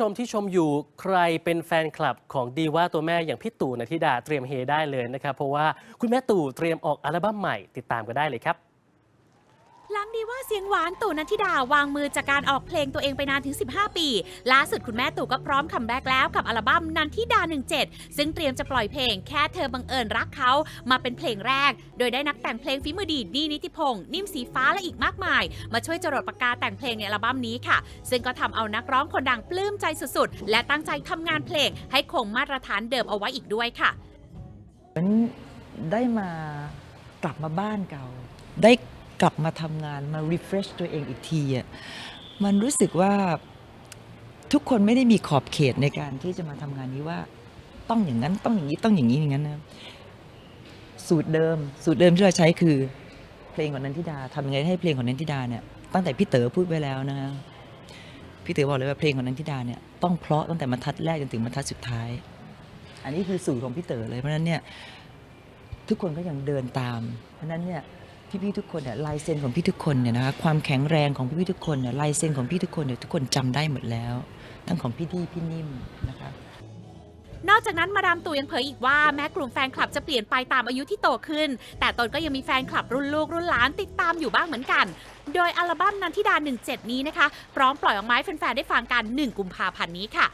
ชมที่ชมอยู่ใครเป็นแฟนคลับของดีว่าตัวแม่อย่างพี่ตู่นันทิดาเตรียมเฮได้เลยนะครับ เพราะว่าคุณแม่ตู่เตรียมออกอัลบั้มใหม่ติดตามกันได้เลยครับ หลังดีว่าเสียงหวานตู่นันทิดาวางมือจากการออกเพลงตัวเองไปนานถึง 15 ปี ล่าสุดคุณแม่ตู่ก็พร้อมคัมแบ็กแล้วกับอัลบั้มนันทิดา 17 ซึ่งเตรียมจะปล่อยเพลงแค่เธอบังเอิญรักเขามาเป็นเพลงแรก โดยได้นักแต่งเพลงฝีมือดีดีนิติพงศ์นิ่มสีฟ้าและอีกมากมาย มาช่วยจรดปากกาแต่งเพลงในอัลบั้มนี้ค่ะ ซึ่งก็ทำเอานักร้องคนดังปลื้มใจสุดๆ และตั้งใจทำงานเพลง ให้คงมาตรฐานเดิมเอาไว้อีกด้วยค่ะเหมือนได้มากลับมาบ้านเก่า ได้ กลับมาทำงานมา refresh ตัวเองอีกทีอะมันรู้สึกว่าทุกคนไม่ได้มีขอบเขตในการที่จะมาทำงานนี้ว่า ต้องอย่างนั้นต้องอย่างนี้ต้องอย่างนี้อย่างนั้นนะสูตรเดิม สูตรเดิมที่เราใช้คือเพลงของนันทิดาทำยังไงให้เพลงของนันทิดาเนี่ยตั้งแต่พี่เต๋อพูดไว้แล้วนะฮะพี่เต๋อบอกเลยว่าเพลงของนันทิดาเนี่ยต้องเพราะตั้งแต่บรรทัดแรกจนถึงบรรทัดสุดท้าย อันนี้คือสูตรของพี่เต๋อเลยเพราะนั้นเนี่ยทุกคนก็ยังเดินตาม เพราะนั้นเนี่ย พี่ๆทุกคนเนี่ยลายเซ็นของพี่ทุกคนเนี่ยนะคะความแข็งแรงของพี่ๆทุกคนเนี่ยลายเซ็นของพี่ทุกคนเนี่ยทุกคนจำได้หมดแล้ว ทั้งของพี่ดีพี่นิ่มนะคะนอกจากนั้นมาดามตู่ยังเผยอีกว่าแม้กลุ่มแฟนคลับจะเปลี่ยนไปตามอายุที่โตขึ้น แต่ตนก็ยังมีแฟนคลับรุ่นลูกรุ่นหลานติดตามอยู่บ้างเหมือนกัน โดยอัลบั้มนันทิดา 17 นี้นะคะ พร้อมปล่อยออกมาให้แฟนๆได้ฟังกัน 1 กุมภาพันธ์นี้ค่ะ